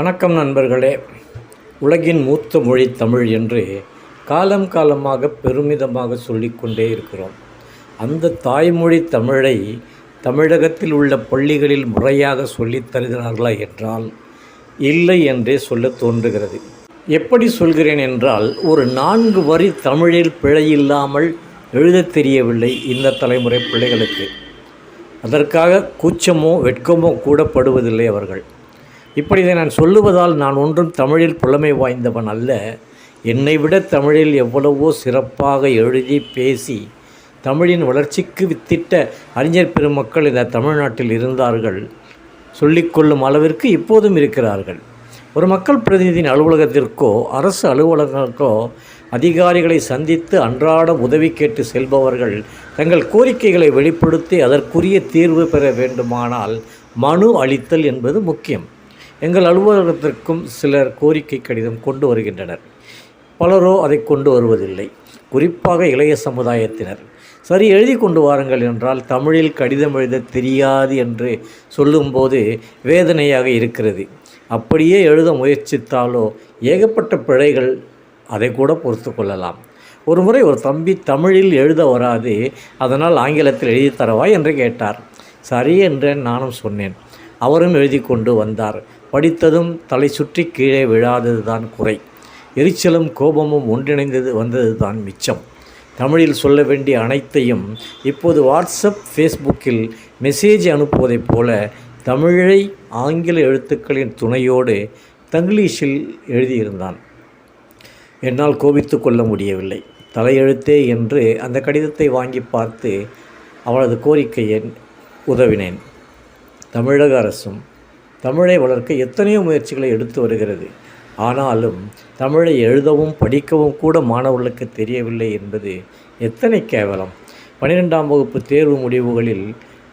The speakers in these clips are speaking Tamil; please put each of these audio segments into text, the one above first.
வணக்கம் நண்பர்களே. உலகின் மூத்த மொழி தமிழ் என்று காலம் காலமாக பெருமிதமாக சொல்லிக்கொண்டே இருக்கிறோம். அந்த தாய்மொழி தமிழை தமிழகத்தில் உள்ள பள்ளிகளில் முறையாக சொல்லித் தருகிறார்களா என்றால் இல்லை என்றே சொல்ல தோன்றுகிறது. எப்படி சொல்கிறேன் என்றால் ஒரு நான்கு வரி தமிழில் பிழை இல்லாமல் எழுதத் தெரியவில்லை இந்த தலைமுறை பிள்ளைகளுக்கு. அதற்காக கூச்சமோ வெட்கமோ கூட படுவதில்லை அவர்கள். இப்படி இதை நான் சொல்லுவதால் நான் ஒன்றும் தமிழில் புலமை வாய்ந்தவன் அல்ல. என்னை விட தமிழில் எவ்வளவோ சிறப்பாக எழுதி பேசி தமிழின் வளர்ச்சிக்கு வித்திட்ட அறிஞர் பெருமக்கள் இந்த தமிழ்நாட்டில் இருந்தார்கள். சொல்லிக்கொள்ளும் அளவிற்கு இப்போதும் இருக்கிறார்கள். ஒரு மக்கள் பிரதிநிதியின் அலுவலகத்திற்கோ அரசு அலுவலகங்களுக்கோ அதிகாரிகளை சந்தித்து அன்றாடம் உதவி கேட்டு செல்பவர்கள் தங்கள் கோரிக்கைகளை வெளிப்படுத்தி அதற்குரிய தீர்வு பெற வேண்டுமானால் மனு அளித்தல் என்பது முக்கியம். எங்கள் அலுவலகத்திற்கும் சிலர் கோரிக்கை கடிதம் கொண்டு வருகின்றனர். பலரோ அதை கொண்டு வருவதில்லை. குறிப்பாக இளைய சமுதாயத்தினர். சரி எழுதி கொண்டு வாருங்கள் என்றால் தமிழில் கடிதம் எழுத தெரியாது என்று சொல்லும்போது வேதனையாக இருக்கிறது. அப்படியே எழுத முயற்சித்தாலோ ஏகப்பட்ட பிழைகள் அதை கூட பொறுத்து கொள்ளலாம். ஒரு முறை ஒரு தம்பி தமிழில் எழுத வராது அதனால் ஆங்கிலத்தில் எழுதி தரவா என்று கேட்டார். சரி என்றேன் நானும் சொன்னேன். அவரும் எழுதி கொண்டு வந்தார். படித்ததும் தலை சுற்றி கீழே விழாதது தான் குறை. எரிச்சலும் கோபமும் ஒன்றிணைந்தது வந்தது தான் மிச்சம். தமிழில் சொல்ல வேண்டிய அனைத்தையும் இப்போது வாட்ஸ்அப் ஃபேஸ்புக்கில் மெசேஜ் அனுப்புவதைப் போல தமிழை ஆங்கில எழுத்துக்களின் துணையோடு தங்கிலீஷில் எழுதியிருந்தான். என்னால் கோபித்து கொள்ள முடியவில்லை. தலையெழுத்தே என்று அந்த கடிதத்தை வாங்கி பார்த்து அவளது கோரிக்கையை உதவினேன். தமிழக அரசும் தமிழை வளர்க்க எத்தனையோ முயற்சிகளை எடுத்து வருகிறது. ஆனாலும் தமிழை எழுதவும் படிக்கவும் கூட மாணவர்களுக்கு தெரியவில்லை என்பது எத்தனை கேவலம். பன்னிரெண்டாம் வகுப்பு தேர்வு முடிவுகளில்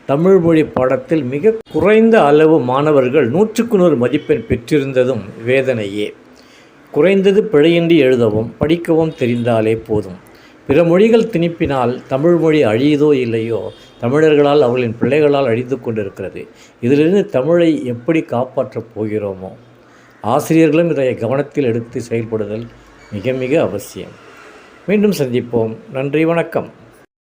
தமிழ் மொழி பாடத்தில் மிக குறைந்த அளவு மாணவர்கள் நூற்றுக்கு நூறு மதிப்பெண் பெற்றிருந்ததும் வேதனையே. குறைந்தது பிழையின்றி எழுதவும் படிக்கவும் தெரிந்தாலே போதும். பிற மொழிகள் திணிப்பினால் தமிழ் மொழி அழியுதோ இல்லையோ தமிழர்களால் அவர்களின் பிள்ளைகளால் அழிந்து கொண்டிருக்கிறது. இதிலிருந்து தமிழை எப்படி காப்பாற்றப் போகிறோமோ? ஆசிரியர்களும் இதை கவனத்தில் எடுத்து செயல்படுதல் மிக மிக அவசியம். மீண்டும் சந்திப்போம். நன்றி வணக்கம்.